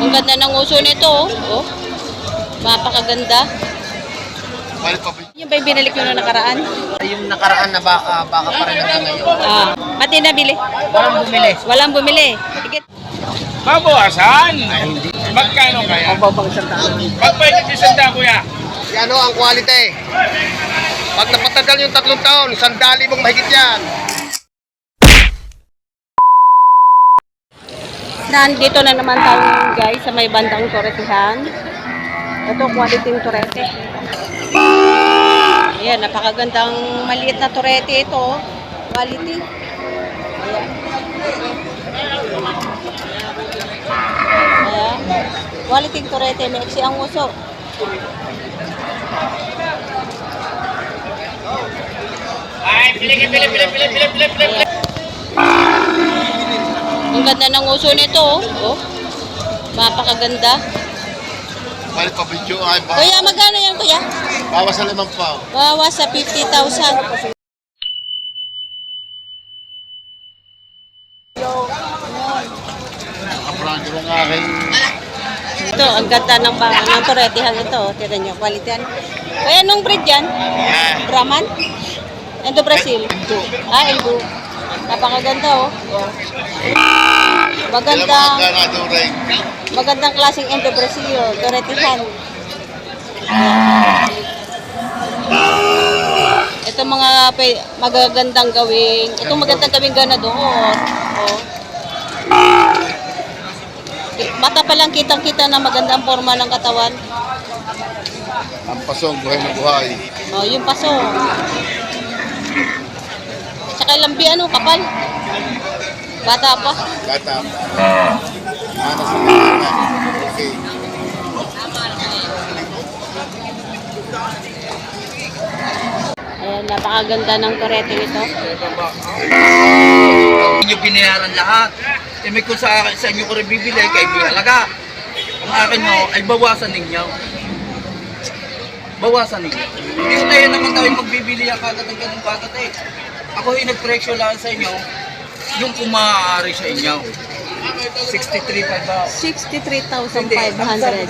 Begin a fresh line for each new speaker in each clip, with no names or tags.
Ang ganda ng uso nito, oh. oh. Mapakaganda. Yung ba yung binalik nyo na nakaraan?
Yung nakaraan na baka, baka pa rin hanggang ngayon.
Ah, pati nabili.
Walang bumili.
Walang bumili. Higit.
Babawasan! Magkano kaya?
Mababang isang taon.
Pagpahigit isang daan, kuya.
Yan o ang quality. Pag napatagal yung tatlong taon, sandali mong mahigit yan.
Nandito na naman tayo guys sa may bandang toretihan. Ito, quality yung torete. Ayan, napakagandang maliit na torete ito. oh. Quality. Ayan. Ayan. Quality yung torete. May eksi ang uso.
Ay, pili, pili, pili, pili, pili, pili, pili.
Ang ganda ng uso nito. Oh. oh. Mapakaganda.
Palit pa video ay ba?
Kuya, magkano yan kuya?
Bawas sa limang pa.
Bawas sa 50,000.
Nakaprangyo ng aking
Ito, ang ganda ng, ba ng toretihan ito. Tira nyo, quality yan. Kaya nung breed yan? Brahman? Endo Brazil?
Ito.
Ah, Endo. Napakaganda oh. Magandang, magandang klaseng Endo Brazil. oh, Toretihan. Ito mga magagandang gawing, ito magandang gawing ganador. Oh. Mata pa lang kitang-kita na magandang forma ng katawan.
Ang pasong buhay na buhay.
Oh, yung paso. Tsaka lambi ano, kapal. Bata pa.
Gata. Ano sa mga Okay.
Ayan, napakaganda ng torete nito.
Hindi nyo binayaran lahat. Eh may kung sa, akin, sa inyo ko rin bibili, kay halaga. Ang akin nyo ay bawasan ninyo. Bawasan ninyo. Hindi ko tayo naman tayo magbibili ang kagat ng ganung kagat eh. Ako yung nagpresyo lang sa inyo, yung kung maaari sa inyo. 63.5 ba?
63,500.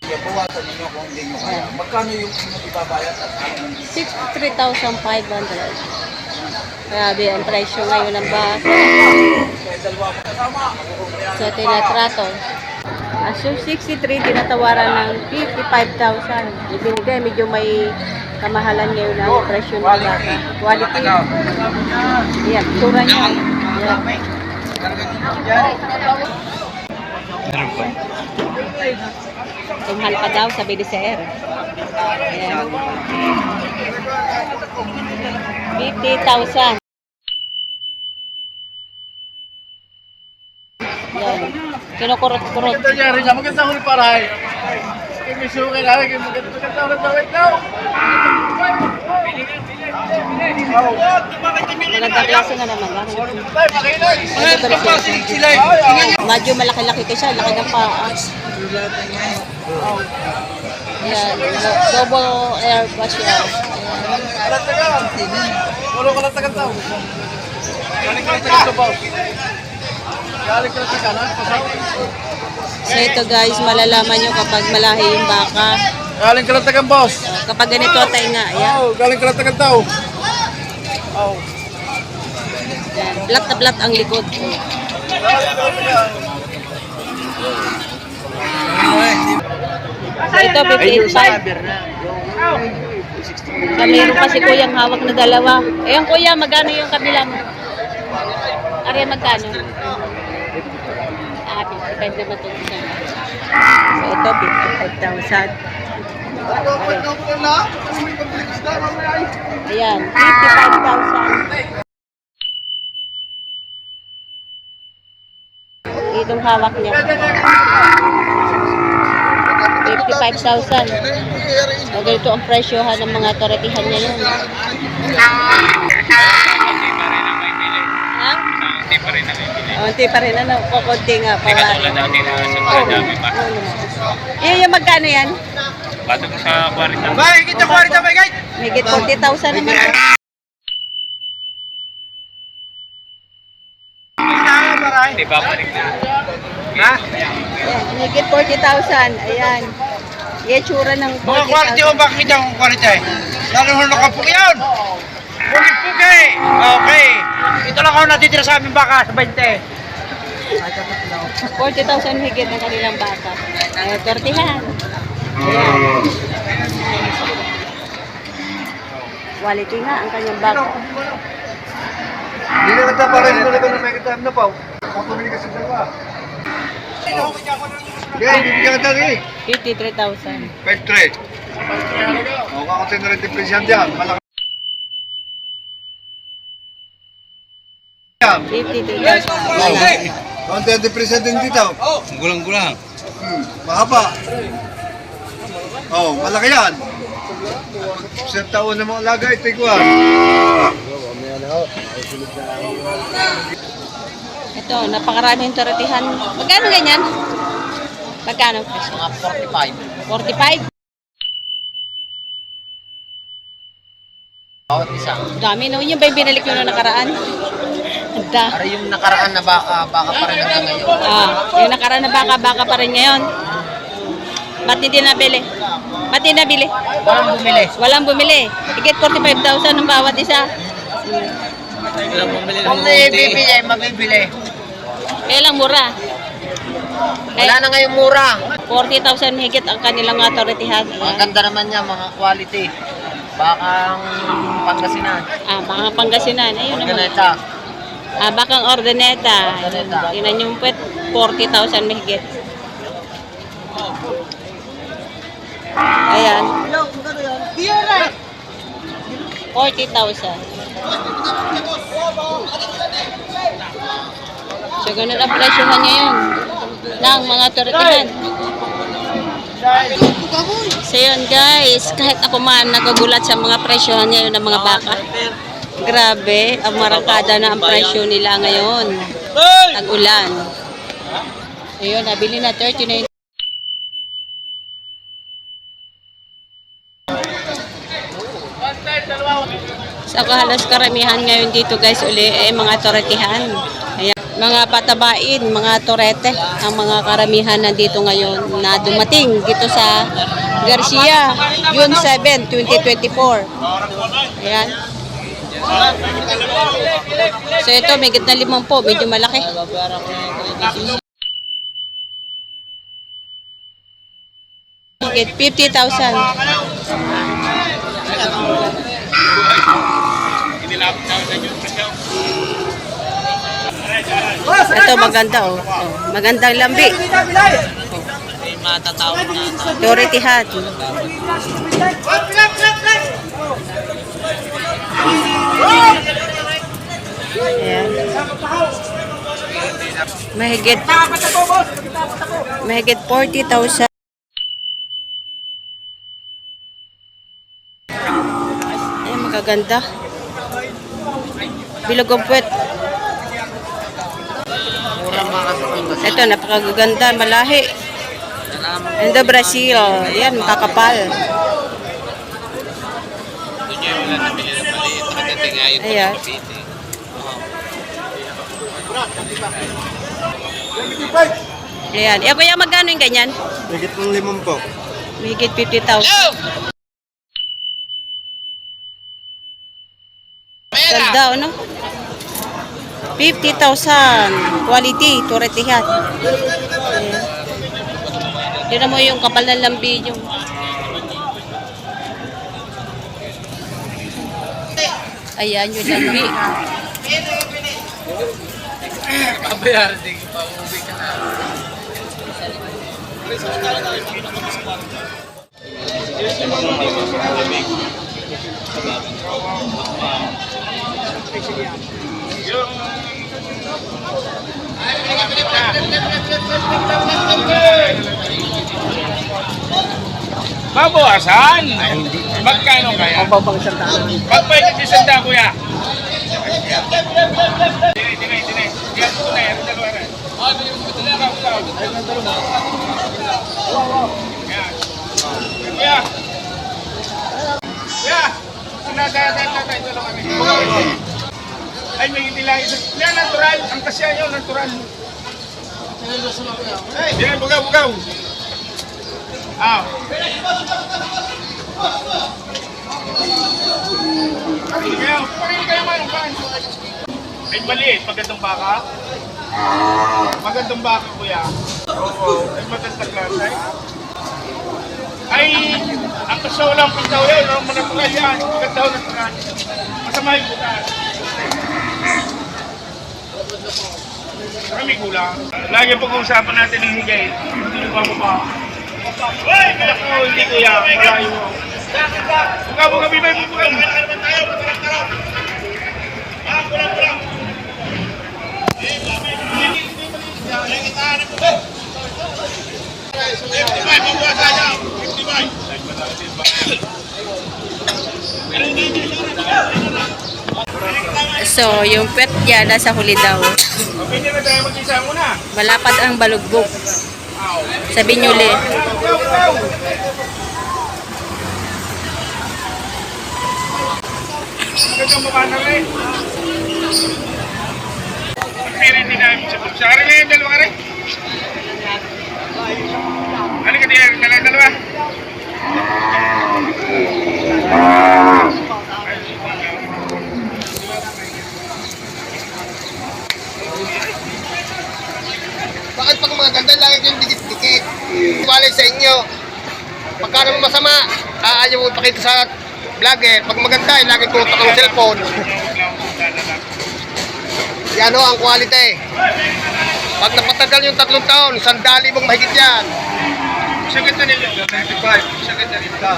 Kaya bawasan ninyo kung hindi nyo kaya. Magkano yung inyong ibabayad at anong
63,500. Grabe ang presyo ngayon ng bus. So, tinatrato. As yung 63, tinatawaran ng 55,000. Ibinigay, medyo may kamahalan ngayon ang presyo ng baka. Quality. Yan, tura niya. Yan. Tumhal pa daw, sabi ni Sir. Ayan. 50,000. Kinukurot-kurot.
Nangyari niya, maganda huli paray. Kimisukin na, maganda maganda huli daw, wait daw.
Magandang klase nga naman.
sila eh.
Medyo malaki-laki kasi siya. Laki ng paa. Yan. Double air pa siya. Ayan.
Kalat ka. Ka tao. Galing kalat ka kalat ka na.
So ito guys, malalaman nyo kapag malahi yung baka.
Galing kalat ka boss.
Kapag ganito tayo nga. Ayan.
Oh, galing kalat ka tao. Oh.
Yan. Plat na plat ang likod. So ito, 58.5. So meron pa si kuyang hawak na dalawa. Ayun kuya, magkano yung kabila mo? Ariya magkano? Ah, 55 naman ito. So ito, 55,000. Ayan, 55,000. Itong hawak niya. 55,000. So, ganito ang presyohan ng mga toretihan niya yun.
Hindi pa rin nakibili.
Oh, hindi pa rin ano, kukunti nga pa.
Hindi katulad dati na sa dami pa.
Yun yung magkano yan?
Bato ko sa 40. Bay, kita 40 bay, guys!
Higit 40,000 naman.
aray.
Di ba balik na?
Ha?
Higit 40,000. Ayan. Yung tsura ng
Mga quality o
40,000.
bakit ang quality? Lalo ho nakapuk yan. Pugi-pugi. Okay. Ito lang ako natitira sa aming baka sa 20.
40,000 higit ang kanilang bata. Ay, tortihan. Ayan. Quality nga ang kanyang bata.
Hindi na kita para hindi na naman may kita na pa. Kapumili ka sa dalawa. Kaya, bibigyan kita rin.
53,000.
Five trade. O, kakatin na rin depresyan dyan. Malaki. Yan.
53,000.
Konti ang depresyan din dito.
Gulang-gulang.
Hmm, mahaba. Oh, malaki yan. Isang taon na mga alaga, ito ikuan.
Ito, napakaraming tortihan. Magkano ganyan? Magkano?
Mga 45.
45?
Bawat isa.
Dami no. Yun ba yung binalik nyo na nakaraan? Ang da-
Para yung nakaraan na baka, baka pa rin hanggang ngayon.
Ah, yung nakaraan na baka, baka pa rin ngayon. Ba't hindi nabili? Ba't hindi nabili?
Walang bumili.
Walang bumili. Higit 45,000 ng bawat isa.
Walang bumili ng Kung may bibili, mabibili.
Kaya lang mura.
Wala na ngayong mura.
40,000 higit ang kanilang autoritihan.
Ang
Ayan.
ganda naman niya, mga quality. Bakang Pangasinan.
Ah, mga Pangasinan. Ayun naman.
Ganeta.
Ah, bakang Ordaneta.
Ordaneta.
Tingnan yung pwet, 40,000 mahigit. Ayan. 40,000. So, ganun ang presyohan ngayon ng mga tortihan. So yun guys, kahit ako man nagugulat sa mga presyohan ngayon ng mga baka. Grabe, ang marangkada na ang presyo nila ngayon. Tag-ulan. Ayun, nabili na 39. Sa halos karamihan ngayon dito guys uli eh mga toretihan. Ayan, mga patabain, mga torete ang mga karamihan nandito ngayon na dumating dito sa Garcia, June 7, 2024. Ayan. So ito, may gitna limang po, medyo malaki. Higit 50,000. Ito maganda oh. Magandang lambi.
Matatawag na ito.
Doretihan. Ayan. Mahigit Mahigit 40,000. Ay, magaganda. Bilog ang puwet. Ito, napakaganda, malahi. Ando Brazil, yan, kakapal. Ayan. Ayan. Eh, kuya, magkano yung ganyan?
Higit ng limang po.
Higit 50,000. Ganda, ano? 50,000. Quality, turetihan. Ayan. Yun mo yung kapal ng lambi yung Ayan, yung lambi.
Babayaran din pa uwi ka na.
Babawasan? Magkano kaya?
Ang babang isang tao.
Pagpahigit isang daan, kuya. Dine, dine, dine. Yan po na, yan dalawa rin. Ikaw, ikaw. Yan. Kuya. Kuya. Sinadaya, daya, daya, daya, daya, kami. Ay, may hindi lang isa. Yan, natural. Ang kasya nyo, natural. Ay, yan, bugaw, bugaw. Ah. Ay, maliit, magandang baka. Magandang baka, kuya. Oo, ay magandang klasay. Ay, ang kasaw lang pitaw yun, ang manatural yan. Maganda na natural. Masama yung bukas. Kami kulang. Lagi pag-uusapan natin ng higay. Hindi mo pa? Uy, hindi kuya. Malayo. Buka, buka, bibay buka.
So, yung pet niya nasa huli daw. Malapad ang balugbog. Sa Binyuli.
Bukaw, Magandang mukha na rin. Yung dalawa rin. Halika din, dalawa dalawa.
Bakit pag mga ganda lagi kayong dikit-dikit? Walay sa inyo. Pagka naman masama, ah, ayaw mo ipakita sa vlogger. Pag maganda, eh, lagi tutok ang cellphone. Yan o, ang quality. Pag napatagal yung tatlong taon, isang dali mong mahigit yan.
Sa ganda ninyo.
95.
Sa ganda ninyo.
Ta.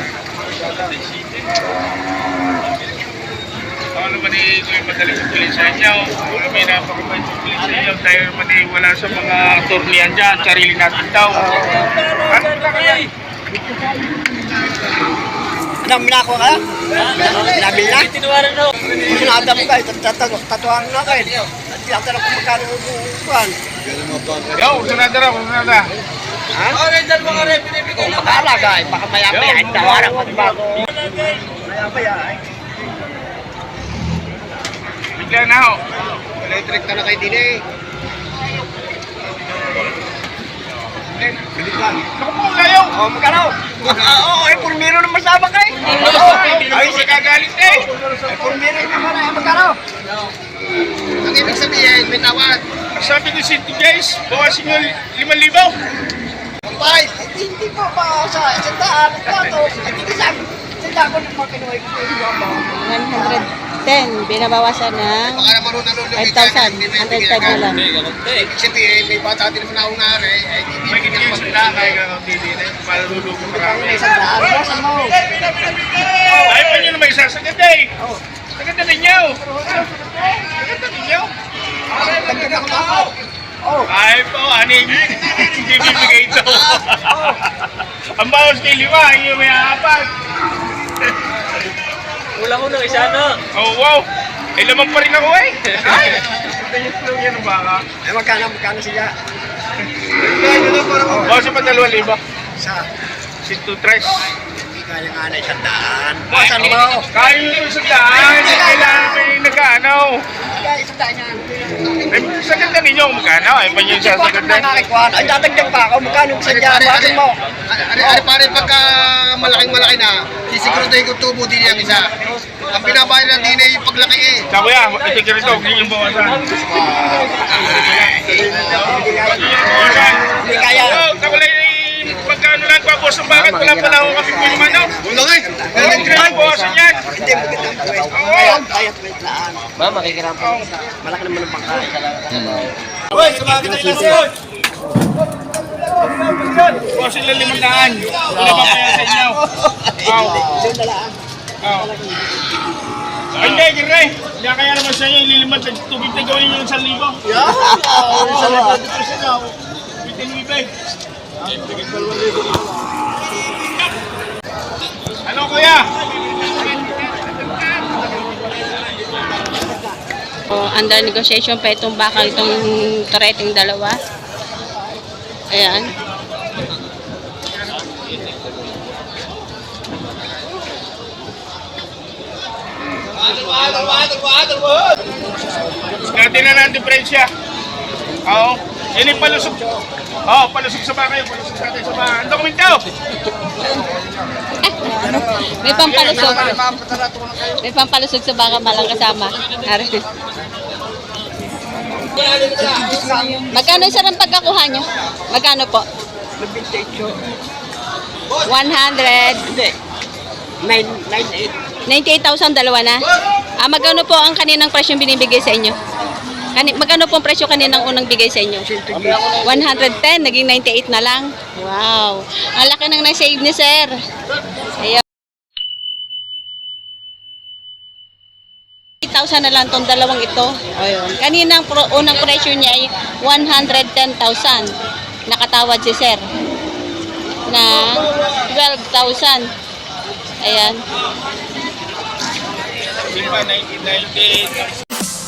Ako naman eh, kung yung madaling utulit sa inyo, kung may napakabait utulit sa inyo, tayo naman eh, wala sa mga turnian dyan, sarili natin daw. Ano ba kaya?
Anong minako ka? Nabil na? Tinawaran na. Sinada mo kayo, tatuan na kayo. Tiyatara kung magkano upuan.
Ganun mo ba?
Yo, sunada raw, sunada.
Ha? Kung makala guys, baka maya-maya ay tawaran ko bago. Maya-maya ay.
Bigla na ho.
Electric ka na kayo din eh.
Bilik lang.
Naku po, layo.
Oh, magkano? Ah, Oo, eh, purmiro na masama kayo.
Naman siya gagalit eh.
Eh, naman eh, magkano? Ang ibig sabihin, may tawad.
Sabi ko si guys, bawasin nyo 5,000.
Five, eh, hindi po ba sa isang daan, eh, hindi sabi, sa daan ko ng mga kinuha ko yung mga
110. Binabawasan ng
Baka naman nung nalulungin
5,000. 105 na lang.
Sabihin, may bata din naman akong nari, eh, hindi
May sa daan, kaya ka hindi na. Para lulubog marami.
isang daan. Bawasan mo.
Ayaw pa nyo na may isasagad eh. Sagad na ninyo. Sagad na ninyo.
Ako na. Oh,
Ay po, aning hindi bibigay ito. Ang bawas kay lima, yung may apat.
Wala ko ng isa na.
Oh, wow. Eh, lamang pa rin ako eh. Ay, ganyan lang yan ang baka.
eh, magkano, magkano siya?
Bawas pa dalawa liba.
Sa,
Sinto tres.
Kaya nga na isang daan. Bawasan mo.
Kaya yung sa daan, hindi kailangan may nag-ano.
Kaya isang daan yan.
Eh, sagad na ninyo kung magkano. Ay, pa nyo sa sagad na.
Ay, dadagdag pa ako. Magkano sa dyan? Bawasan mo. Ari, ari, pare, pagka malaking malaki na, sisiguraduhin ko tubo din yung isa. Ang binabayad ng din ay paglaki eh.
Sabi ya, ito ka rito, hindi yung bawasan. Hindi yung
kaya.
Oh, kapalay pagkano lang pa boss ng bakit wala pala ako kami po yung ano.
Wala nga eh.
Hindi ko yung bawasan yan.
Hindi mo kita ang buwet.
Oo.
Kaya, kaya wait laan. Ma, makikiram po. Malaki naman ang pangkain.
Uy, sumagi na yung lason.
Bawasan lang limang daan. Wala pa kaya sa inyo.
Na.
Oo. Ay, hindi, Gire. Hindi kaya naman sa inyo, ililimad ng tubig na gawin yung 1,000.
Yeah.
Sa likod dito siya daw. Bitin mo iba eh. Ano kuya?
O, under negotiation pa itong bakal itong toreting dalawa. Ayan.
Natin na ng diferensya. Oo. Yan yung palusog. Oo, palusog sa baka yun. Palusog sa atin sa baka. Ang dokumento!
May pampalusog. May pampalusog sa baka malang kasama. Ari. Magkano sir ang pagkakuha nyo? Magkano po? 100. 98,000 dalawa na. Ah, magkano po ang kaninang presyong binibigay sa inyo? Kani, magkano po ang presyo kaninang unang bigay sa inyo? 110, naging 98 na lang. Wow. Ang laki nang na-save ni sir. Ayun. 8,000 na lang tong dalawang ito. Ayun. Kaninang pro, unang presyo niya ay 110,000. Nakatawad si sir na 12,000. Ayan.
Di ba, 1998.